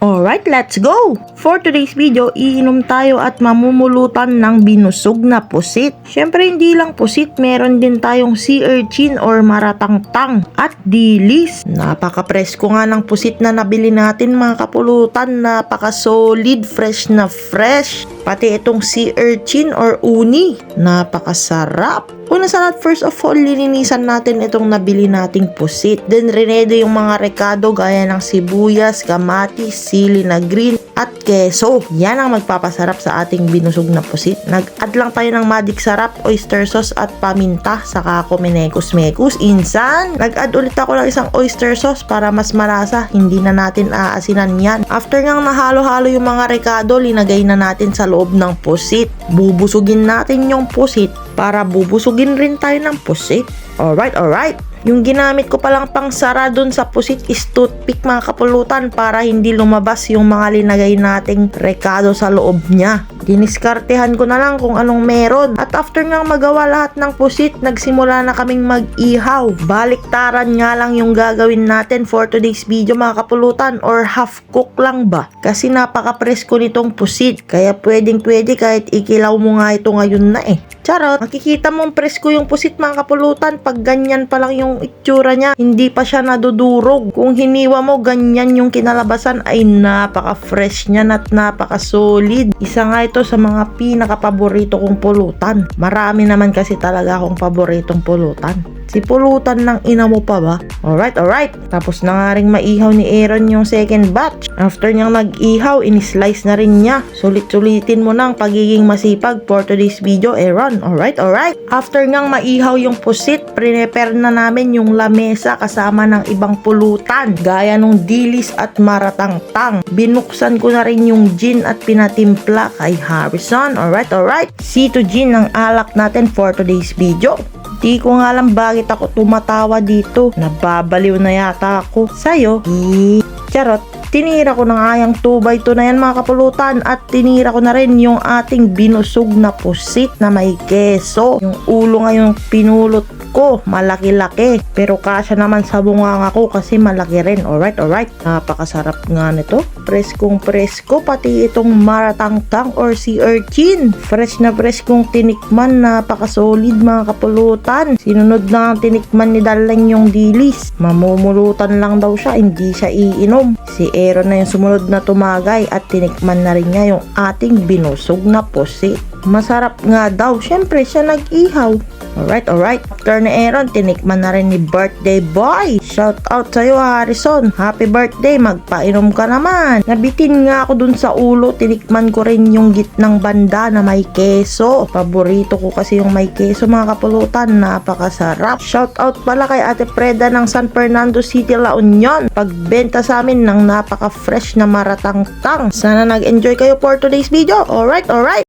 Alright, let's go! For today's video, iinom tayo at mamumulutan ng binusog na pusit. Siyempre, hindi lang pusit, meron din tayong sea urchin or maratangtang at dilis. Napaka-presko nga ng pusit na nabili natin mga kapulutan. Napaka-solid, fresh na fresh. Pati itong sea urchin or uni. Napakasarap. Una sa lahat, first of all, lilinisan natin itong nabili nating pusit. Then, rinedo yung mga rekado gaya ng sibuyas, kamatis, sili na green, at keso. Yan ang magpapasarap sa ating binusog na pusit. Nag-add lang tayo ng magic sarap, oyster sauce at paminta, saka ako mekus Insan, nag-add ulit ako ng isang oyster sauce para mas malasa. Hindi na natin aasinan yan. After ngang nahalo-halo yung mga rekado, linagay na natin sa loob ng pusit. Bubusugin natin yung pusit para bubusugin rin tayo ng pusit. Alright, alright. Yung ginamit ko palang pang sara dun sa pusit is toothpick mga kapulutan para hindi lumabas yung mga linagay nating rekado sa loob niya. Diniskartehan ko na lang kung anong meron. At after nga magawa lahat ng pusit, nagsimula na kaming mag-ihaw. Baliktaran nga lang yung gagawin natin for today's video mga kapulutan or half cook lang ba? Kasi napaka-presko nitong pusit. Kaya pwedeng pwede kahit ikilaw mo nga ito ngayon na eh. Charot, makikita mong presko yung pusit mga kapulutan pag ganyan pa lang yung itsura niya. Hindi pa siya nadudurog. Kung hiniwa mo, ganyan yung kinalabasan ay napaka-fresh niya at napaka-solid. Isa nga ito sa mga pinaka-paborito kong pulutan. Marami naman kasi talaga akong paboritong pulutan. Si pulutan ng ina mo pa ba? Alright, alright. Tapos na nga rin maihaw ni Aaron yung second batch. After niyang nag-ihaw, in-slice na rin niya. Sulit-sulitin mo ng pagiging masipag for today's video, Aaron. Alright, alright. After ngang maihaw yung pusit, prepare na namin yung lamesa kasama ng ibang pulutan. Gaya nung dilis at maratangtang. Binuksan ko na rin yung gin at pinatimpla kay Harrison. Alright, alright. See to gin ang alak natin for today's video. Di ko nga alam bakit ako tumatawa dito. Nababaliw na yata ako. Sa'yo, i... Charot. Tinira ko na nga yung 2x2 na yan mga kapulutan at tinira ko na rin yung ating binusog na pusit na may keso. Yung ulo nga yung pinulot ko, malaki-laki. Pero kasya naman sa bunganga ko kasi malaki rin. Alright, alright. Napakasarap nga nito. Preskong presko, pati itong maratangtang or sea urchin. Fresh na fresh kong tinikman, napakasolid mga kapulutan. Sinunod na ang tinikman ni Dalang yung dilis. Mamumulutan lang daw siya, hindi siya iinom. Si Aaron na yung sumunod na tumagay at tinikman na rin niya yung ating binusog na pusit. Masarap nga daw, syempre siya nag-ihaw. Alright, alright. After ni Aaron, tinikman na rin ni birthday boy. Shout out sa'yo Harrison. Happy birthday, magpainom ka naman. Nabitin nga ako dun sa ulo, tinikman ko rin yung gitnang banda na may keso. Paborito ko kasi yung may keso mga kapulutan, napakasarap. Shout out pala kay Ate Preda ng San Fernando City, La Union. Pagbenta sa amin ng napaka-fresh na maratangtang. Sana nag-enjoy kayo for today's video. Alright, alright.